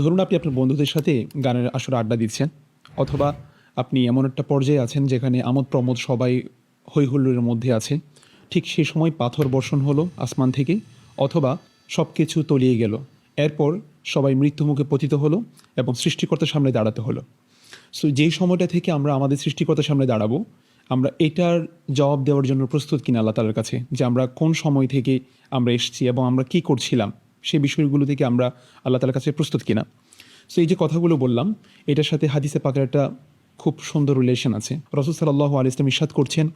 ধরুন আপনি আপনার বন্ধুদের সাথে গানের আসরে আড্ডা দিচ্ছেন, অথবা আপনি এমন একটা পর্যায়ে আছেন যেখানে আমোদ প্রমোদ সবাই হৈহুল্লোড়ের মধ্যে আছে। ঠিক সেই সময় পাথর বর্ষণ হলো আসমান থেকে, অথবা সব কিছু তলিয়ে গেল। এরপর সবাই মৃত্যুমুখে পতিত হলো এবং সৃষ্টিকর্তার সামনে দাঁড়াতে হলো। সো যেই সময়টা থেকে আমরা আমাদের সৃষ্টিকর্তার সামনে দাঁড়াবো, আমরা এটার জবাব দেওয়ার জন্য প্রস্তুত কিনা আল্লাহ তালার কাছে, যে আমরা কোন সময় থেকে আমরা এসেছি এবং আমরা কি করছিলাম। সেই বিষয়গুলো থেকে আমরা আল্লাহ তালার কাছে প্রস্তুত কিনা। সো এই যে কথাগুলো বললাম, এটার সাথে হাদিসে পাকের একটা খুব সুন্দর রিলেশন আছে। রসুল সাল্লাহ আলি ইসলাম ইসাদ করছেন,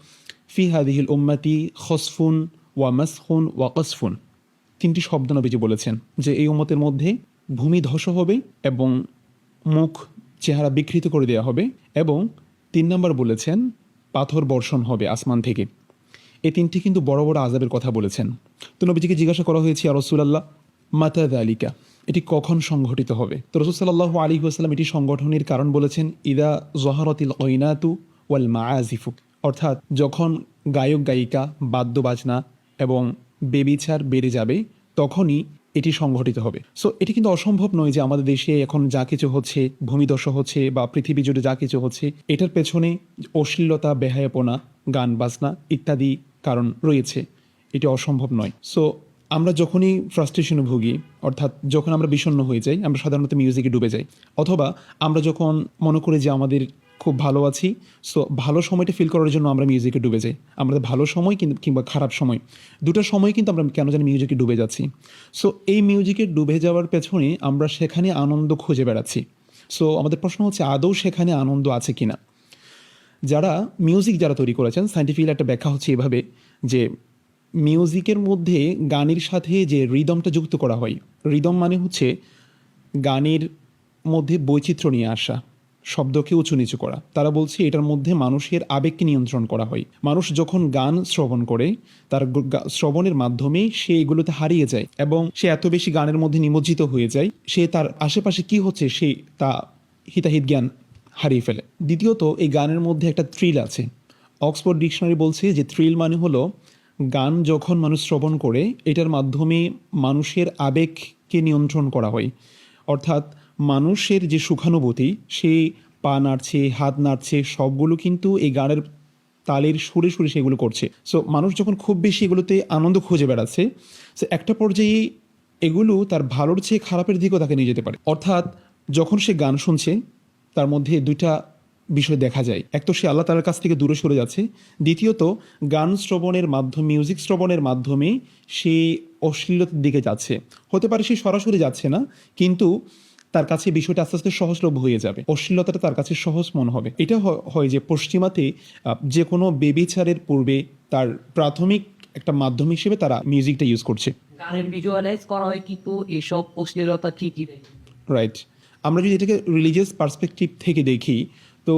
ফি হাদিহিল উম্মাতি খসফুন ওয়া মাসফুন ওয়া কসফুন। তিনটি শব্দ নবীজি বলেছেন যে, এই উম্মতের মধ্যে ভূমি ধস হবে এবং মুখ, চেহারা বিকৃত করে দেওয়া হবে এবং তিন নম্বর বলেছেন, পাথর বর্ষণ হবে আসমান থেকে। এই তিনটি কিন্তু বড় বড় আজাবের কথা বলেছেন। তো নবীজিকে জিজ্ঞাসা করা হয়েছে আর রসুলাল্লাহ মাতা আলিকা এটি কখন সংঘটিত হবে? তো রসুল সাল্লাহ আলী আসসালাম এটি সংগঠনের কারণ বলেছেন, ইদা জহরতিল ঐনাতু ওয়াল মাআজিফু অর্থাৎ যখন গায়ক, গায়িকা বাদ্য বাজনা এবং বেবিচার বেড়ে যাবে, তখনই এটি সংঘটিত হবে। সো এটি কিন্তু অসম্ভব নয় যে আমাদের দেশে এখন যা কিছু হচ্ছে ভূমিদশা হচ্ছে বা পৃথিবী জুড়ে যা কিছু হচ্ছে, এটার পেছনে অশ্লীলতা, বেহায়াপনা, গান বাজনা ইত্যাদি কারণ রয়েছে। এটি অসম্ভব নয়। সো আমরা যখনই ফ্রাস্ট্রেশনে ভুগি, অর্থাৎ যখন আমরা বিষণ্ণ হয়ে যাই, আমরা সাধারণত মিউজিকে ডুবে যাই। অথবা আমরা যখন মনে করি যে আমাদের খুব ভালো আছি সো ভালো সময়টা ফিল করার জন্য আমরা মিউজিকে ডুবে যাই। আমাদের ভালো সময় কিংবা খারাপ সময়, দুটো সময় কিন্তু আমরা কেন জানি মিউজিকে ডুবে যাচ্ছি। সো এই মিউজিকে ডুবে যাওয়ার পেছনে আমরা সেখানে আনন্দ খুঁজে বেড়াচ্ছি। সো আমাদের প্রশ্ন হচ্ছে, আদৌ সেখানে আনন্দ আছে কিনা? যারা মিউজিক যারা তৈরি করেছেন সাইন্টিফিক একটা ব্যাখ্যা হচ্ছে এভাবে যে মিউজিকের মধ্যে গানের সাথে যে রিদমটা যুক্ত করা হয়, রিদম মানে হচ্ছে গানের মধ্যে বৈচিত্র্য নিয়ে আসা, শব্দকে উঁচু নিচু করা। তারা বলছে এটার মধ্যে মানুষের আবেগকে নিয়ন্ত্রণ করা হয়। মানুষ যখন গান শ্রবণ করে, তার শ্রবণের মাধ্যমে সে এগুলোতে হারিয়ে যায় এবং সে এত বেশি গানের মধ্যে নিমজ্জিত হয়ে যায়, সে তার আশেপাশে কি হচ্ছে সে তা হিতাহিত জ্ঞান হারিয়ে ফেলে। দ্বিতীয়ত, এই গানের মধ্যে একটা থ্রিল আছে। অক্সফোর্ড ডিকশনারি বলছে যে থ্রিল মানে হলো গান যখন মানুষ শ্রবণ করে, এটার মাধ্যমে মানুষের আবেগকে নিয়ন্ত্রণ করা হয়। অর্থাৎ মানুষের যে সুখানুভূতি, সে পা নাড়ছে, হাত নাড়ছে, সবগুলো কিন্তু এই গানের তালের সুরে সুরে সেগুলো করছে। সো মানুষ যখন খুব বেশি এগুলোতে আনন্দ খুঁজে বেড়াচ্ছে সে একটা পর্যায়ে এগুলো তার ভালোর চেয়ে খারাপের দিকেও তাকে নিয়ে যেতে পারে। অর্থাৎ যখন সে গান শুনছে, তার মধ্যে দুইটা বিষয় দেখা যায়। এক তো সে আল্লাহ তালার কাছ থেকে দূরে সরে যাচ্ছে। দ্বিতীয়ত গান শ্রবণের মাধ্যমে মিউজিক শ্রবণের মাধ্যমে সে অশ্লীলতার দিকে যাচ্ছে। হতে পারে সে সরাসরি যাচ্ছে না কিন্তু তার কাছে বিষয়টা আস্তে আস্তে সহজলভ্য হয়ে যাবে। অশ্লীলতাটা তার কাছে সহজ মনে হবে। এটা হয় যে পশ্চিমাতে যে কোনো বেবিচারের পূর্বে তার প্রাথমিক একটা মাধ্যম হিসেবে তারা মিউজিকটা ইউজ করছে। গানের ভিজুয়ালাইজ করা হয় কিন্তু এসব অশ্লীলতা ঠিকই রাইট আমরা যদি এটাকে রিলিজিয়াস পার্সপেক্টিভ থেকে দেখি তো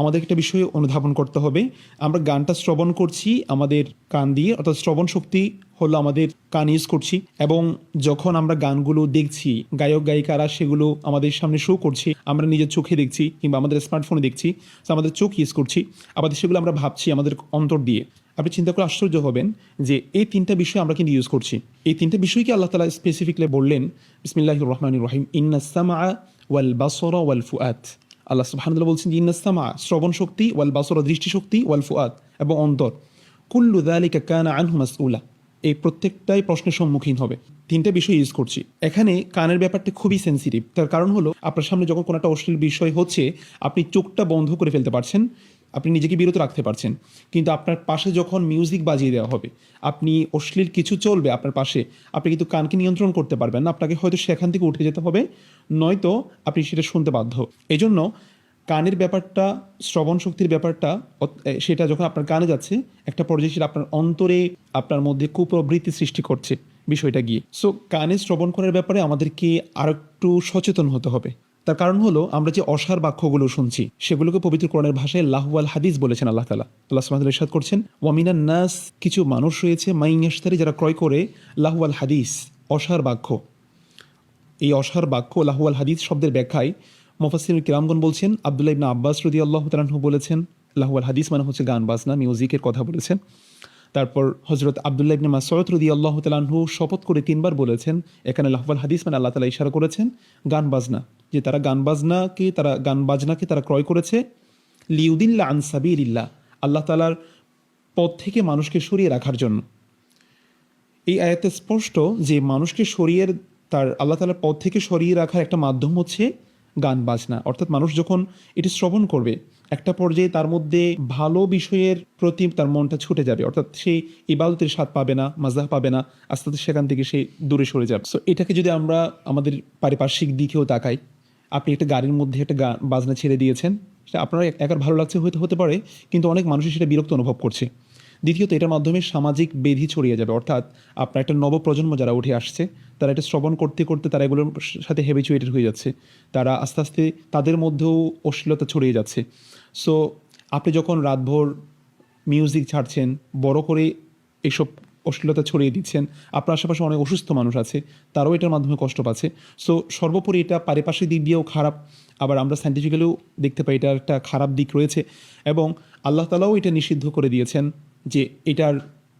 আমাদের একটা বিষয় অনুধাবন করতে হবে। আমরা গানটা শ্রবণ করছি আমাদের কান দিয়ে, অর্থাৎ শ্রবণ শক্তি হলো আমাদের কান ইউজ করছি এবং যখন আমরা গানগুলো দেখছি, গায়ক, গায়িকারা সেগুলো আমাদের সামনে শো করছে, আমরা নিজের চোখে দেখছি কিংবা আমাদের স্মার্টফোনে দেখছি তো আমাদের চোখ ইউজ করছি, আবার সেগুলো আমরা ভাবছি আমাদের অন্তর দিয়ে। আপনি চিন্তা করে আশ্চর্য হবেন যে এই তিনটা বিষয় আমরা কিন্তু ইউজ করছি। এই তিনটা বিষয়কে আল্লাহ তালা স্পেসিফিকলি বললেন বিসমিল্লাহ রহমান রহিম ইন্নাসামা ওয়াল বাসরা ওয়াল ফুয়াত আল্লাহ সুবহানাল্লাহ বলছেন যে শ্রবণ শক্তি, ওয়াল বাসর দৃষ্টিশক্তি ওয়াল ফুয়াদ এবং অন্তর। কুল্লু দালিকা কানা আনহু মাসউলা। এই প্রত্যেকটাই প্রশ্নের সম্মুখীন হবে। তিনটে বিষয় ইউজ করছি। এখানে কানের ব্যাপারটা খুবই সেন্সিটিভ তার কারণ হলো, আপনার সামনে যখন কোনো একটা অশ্লীল বিষয় হচ্ছে, আপনি চোখটা বন্ধ করে ফেলতে পারছেন। আপনি নিজেকে বিরত রাখতে পারছেন। কিন্তু আপনার পাশে যখন মিউজিক বাজিয়ে দেওয়া হবে, আপনি অশ্লীল কিছু চলবে আপনার পাশে, আপনি কিন্তু কানকে নিয়ন্ত্রণ করতে পারবেন না, আপনাকে হয়তো সেখান থেকে উঠে যেতে হবে, নয়তো আপনি সেটা শুনতে বাধ্য। এজন্য কানের ব্যাপারটা, শ্রবণ শক্তির ব্যাপারটা সেটা যখন আপনার কানে যাচ্ছে, একটা পর্যায়ে সেটা আপনার অন্তরে আপনার মধ্যে কুপ্রবৃত্তি সৃষ্টি করছে বিষয়টা গিয়ে। সো কানে শ্রবণ করার ব্যাপারে আমাদেরকে আর একটু সচেতন হতে হবে। তার কারণ হলো, আমরা যে অসার বাক্যগুলো শুনছি, সেগুলোকে পবিত্র কোরআনের ভাষায় লাহওয়াল হাদিস বলেছেন আল্লাহ তালা আল্লাহ সুবহানাহু ইরশাদ করছেন, ওয়ামিনান নাস, কিছু মানুষ রয়েছে মাইয়াশতারি যারা ক্রয় করে লাহওয়াল হাদিস, অসার বাক্য। এই অসার বাক্য লাহুয়াল হাদিস শব্দের ব্যাখ্যায় মোফাসির কিরামগন বলছেন, আবদুল্লাহ ইবনা আব্বাস রদি আল্লাহ তালাহু বলেছেন লাহুয়াল হাদিস মানে হচ্ছে গান, বাজনা মিউজিকের কথা বলেছেন। তারপর হজরত আবদুল্লাহ ইবনে মাসউদ রদি আল্লাহ তালাহু শপথ করে তিনবার বলেছেন, এখানে লাহবাল হাদিস মানে আল্লাহ তালা ইশারা করেছেন, গান বাজনা, যে তারা গান বাজনাকে তারা, গান বাজনাকে তারা ক্রয় করেছে, লিউদিল্লা আনসাবিল্লাহ আল্লাহ তালার পথ থেকে মানুষকে সরিয়ে রাখার জন্য। এই আয়াতে স্পষ্ট যে মানুষকে সরিয়ে তার, আল্লাহ তালার পথ থেকে সরিয়ে রাখার একটা মাধ্যম হচ্ছে গান বাজনা। অর্থাৎ মানুষ যখন এটি শ্রবণ করবে একটা পর্যায়ে তার মধ্যে ভালো বিষয়ের প্রতি তার মনটা ছুটে যাবে। অর্থাৎ সে ইবাদতের স্বাদ পাবে না মাজাহ পাবে না, আস্তে আস্তে সেখান থেকে সে দূরে সরে যাবে। সো এটাকে যদি আমরা আমাদের পারিপার্শ্বিক দিকেও তাকাই, আপনি একটা গাড়ির মধ্যে একটা গান বাজনা ছেড়ে দিয়েছেন, সেটা আপনার এক- একার ভালো লাগছে হয়তো হতে পারে, কিন্তু অনেক মানুষই সেটা বিরক্ত অনুভব করছে। দ্বিতীয়ত, এটার মাধ্যমে সামাজিক বেধি ছড়িয়ে যাবে। অর্থাৎ আপনার একটা নবপ্রজন্ম যারা উঠে আসছে, তারা এটা শ্রবণ করতে করতে তারা এগুলোর সাথে হেবিচুয়েটেড হয়ে যাচ্ছে। তারা আস্তে আস্তে তাদের মধ্যেও অশ্লীলতা ছড়িয়ে যাচ্ছে। সো আপনি যখন রাতভর মিউজিক ছাড়ছেন, বড় করে এইসব অশ্লীলতা ছড়িয়ে দিচ্ছেন, আপনার আশেপাশে অনেক অসুস্থ মানুষ আছে, তারাও এটার মাধ্যমে কষ্ট পাচ্ছে। সো সর্বোপরি এটা পারিপার্শ্বিক দিক দিয়েও খারাপ, আবার আমরা সাইন্টিফিক্যালিও দেখতে পাই, এটার একটা খারাপ দিক রয়েছে এবং আল্লাহ তালাও এটা নিষিদ্ধ করে দিয়েছেন। যে এটার,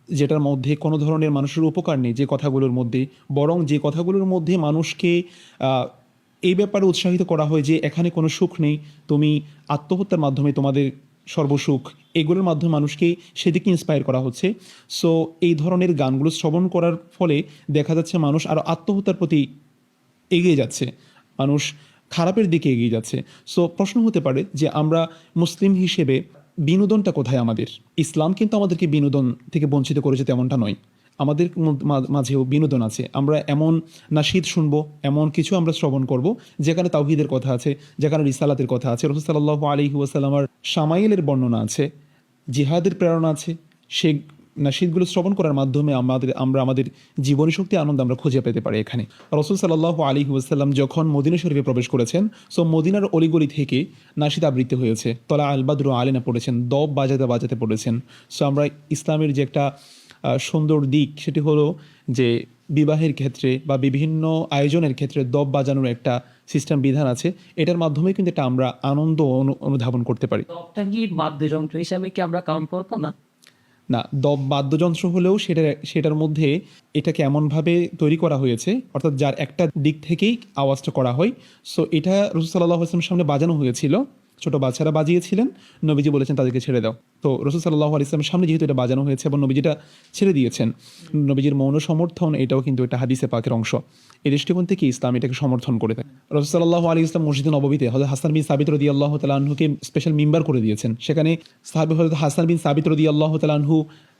যেটার মধ্যে কোনো ধরনের মানুষের উপকার নেই, যে কথাগুলোর মধ্যে, বরং যে কথাগুলোর মধ্যে মানুষকে এই ব্যাপারে উৎসাহিত করা হয় যে এখানে কোনো সুখ নেই, তুমি আত্মহত্যার মাধ্যমে তোমাদের সর্বসুখ, এগুলোর মাধ্যমে মানুষকে সেদিকে ইন্সপায়ার করা হচ্ছে। সো এই ধরনের গানগুলো শ্রবণ করার ফলে দেখা যাচ্ছে মানুষ আরও আত্মহত্যার প্রতি এগিয়ে যাচ্ছে, মানুষ খারাপের দিকে এগিয়ে যাচ্ছে। সো প্রশ্ন হতে পারে যে আমরা মুসলিম হিসেবে বিনোদনটা কোথায় আমাদের? ইসলাম কিন্তু আমাদেরকে বিনোদন থেকে বঞ্চিত করেছে তেমনটা নয়। আমাদের মাঝেও বিনোদন আছে। আমরা এমন নাশিদ শুনব, এমন কিছু আমরা শ্রবণ করব, যেখানে তাওহিদের কথা আছে, যেখানে রিসালাতের কথা আছে। রসুল সাল্লাহ আলী ওয়াসাল্লামার সামাইলের বর্ণনা আছে, জিহাদের প্রেরণা আছে সেই নাশিদগুলো শ্রবণ করার মাধ্যমে আমাদের, আমরা আমাদের জীবনী শক্তি আনন্দ আমরা খুঁজে পেতে পারি এখানে। রসুল সাল্লাহ আলী ওয়াসাল্লাম যখন মদিনা শরীফে প্রবেশ করেছেন সো মদিনার অলিগলি থেকে নাশিদ আবৃত্তি হয়েছে। তলা আলবাদুর আলিনা পড়েছেন, দব বাজাতে বাজাতে পড়েছেন। সো আমরা ইসলামের যে একটা সুন্দর দিক, সেটি হলো যে বিবাহের ক্ষেত্রে বা বিভিন্ন আয়োজনের ক্ষেত্রে দব বাজানোর একটা সিস্টেম বিধান আছে। এটার মাধ্যমে কিন্তু এটা আমরা আনন্দ অনু- অনুধাবন করতে পারি। বাদ্যযন্ত্র হিসাবে কি আমরা কাউন্ট করব না? না, দব বাদ্যযন্ত্র হলেও সেটার সেটার মধ্যে এটাকে এমনভাবে তৈরি করা হয়েছে, অর্থাৎ যার একটা দিক থেকেই আওয়াজটা করা হয়। সো এটা রসুল সাল্লাহ আসলামের সামনে বাজানো হয়েছিল। ছোট বাচ্চারা বাজিয়েছিলেন। নবীজি বলেছেন, তাদেরকে ছেড়ে দাও। তো রসুল সাল্লাহ আলিয়ামের সামনে যেহেতু এটা বাজানো হয়েছে এবং নবীজিটা ছেড়ে দিয়েছেন, নবীজির মৌন সমর্থন এটাও কিন্তু একটা হাদিসে পাকের অংশ। এই দৃষ্টিকোণ থেকে ইসলাম এটাকে সমর্থন করে থাকে। রসুল সাল্লাহ আলী ইসলাম মসজিদ নবীতে হজরত হাসান বিন সাবিত রদি আল্লাহ তালাহুকে স্পেশাল মেম্বার করে দিয়েছেন। সেখানে সাহাবি হজরত হাসান বিন সাবিত রদি আল্লাহ তালাহু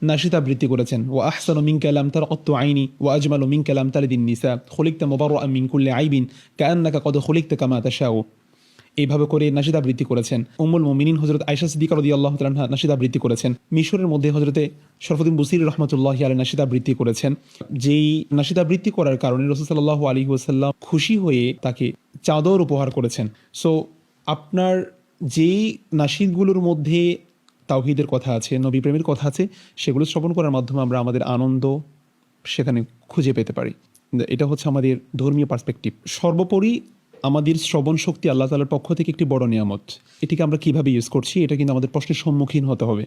নাশিতা বৃত্তি করেছেন। ও আহসান মিন কালাম তার অত্ত আইনি ও আজমাল মিন কালাম তার দিন নিসা, খলিকতা মোবার মিন কুল্লে আইবিন কান্নাকা কদ খলিকতা কামা তাশাও এইভাবে করে নাশিদ আবৃত্তি করেছেন। উম্মুল মোমিনিন হজরত আয়সা সিদ্দিকা রদি আল্লাহ তালাহা নাশিদ আবৃত্তি করেছেন। মিশরের মধ্যে হজরতে শরফুদ্দিন বুসির রহমতুল্লাহ আলী নাশিদ আবৃত্তি করেছেন। যেই নাশিদ আবৃত্তি করার কারণে রসুল সাল্লাহ আলী ওসাল্লাম খুশি হয়ে তাকে চাদর উপহার করেছেন। সো আপনার যেই নাশিদগুলোর মধ্যে তাওহিদের কথা আছে, নবী প্রেমের কথা আছে, সেগুলো শ্রবণ করার মাধ্যমে আমরা আমাদের আনন্দ সেখানে খুঁজে পেতে পারি। এটা হচ্ছে আমাদের ধর্মীয় পার্সপেক্টিভ। সর্বোপরি আমাদের শ্রবণ শক্তি আল্লাহ তালার পক্ষ থেকে একটি বড় নিয়ামত। এটিকে আমরা কীভাবে ইউজ করছি, এটা কিন্তু আমাদের প্রশ্নের সম্মুখীন হতে হবে।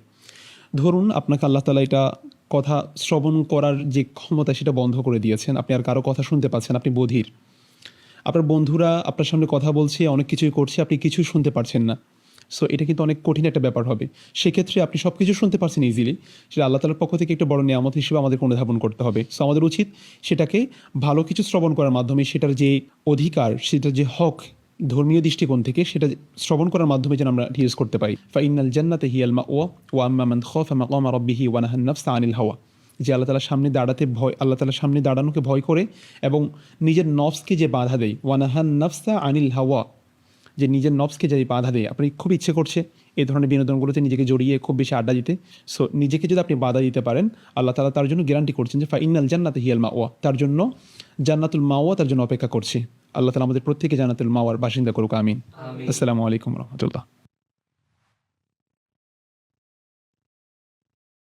ধরুন, আপনাকে আল্লাহ তালা এটা কথা শ্রবণ করার যে ক্ষমতা, সেটা বন্ধ করে দিয়েছেন। আপনি আর কারও কথা শুনতে পাচ্ছেন আপনি বধির। আপনার বন্ধুরা আপনার সামনে কথা বলছে, অনেক কিছুই করছে, আপনি কিছুই শুনতে পারছেন না। সো এটা কিন্তু অনেক কঠিন একটা ব্যাপার হবে। সেক্ষেত্রে আপনি সব কিছু শুনতে পারছেন ইজিলি সেটা আল্লাহ তালার পক্ষ থেকে একটা বড় নিয়ামত হিসেবে আমাদের অনুধাবন করতে হবে। সো আমাদের উচিত সেটাকে ভালো কিছু শ্রবণ করার মাধ্যমে সেটার যে অধিকার, সেটার যে হক, ধর্মীয় দৃষ্টিকোণ থেকে সেটা শ্রবণ করার মাধ্যমে যেন আমরা ইউজ করতে পারি। ফাইনাল জান্নাতে হিয়াল মা ও ওয়া আম্মা মান খফা মাকামা রাব্বিহি ওয়া নাহান নাফসা আনিল হাওয়া যে আল্লাহ তালার সামনে দাঁড়াতে ভয়, আল্লাহ তালার সামনে দাঁড়ানোকে ভয় করে এবং নিজের নফসকে যে বাধা দেয়। ওয়ানাহান নফসা আনিল হাওয়া যে নিজের নবসকে যদি বাধা দেয় আপনি খুব ইচ্ছে করছে এই ধরনের বিনোদনগুলোতে নিজেকে জড়িয়ে খুব বেশি আড্ডা দিতে। সো নিজেকে যদি আপনি বাধা দিতে পারেন আল্লাহ তালা তার জন্য গ্যারান্টি করছেন যে ফাইনাল জান্নাতে হিয়াল মাওয়া। তার জন্য জান্নাতুল মাওয়া তার জন্য অপেক্ষা করছে। আল্লাহ তালা আমাদের প্রত্যেকে জান্নাতুল মাওয়ার বাসিন্দা করুক আমিন। আসসালামু আলাইকুম রহমতুল্লাহ।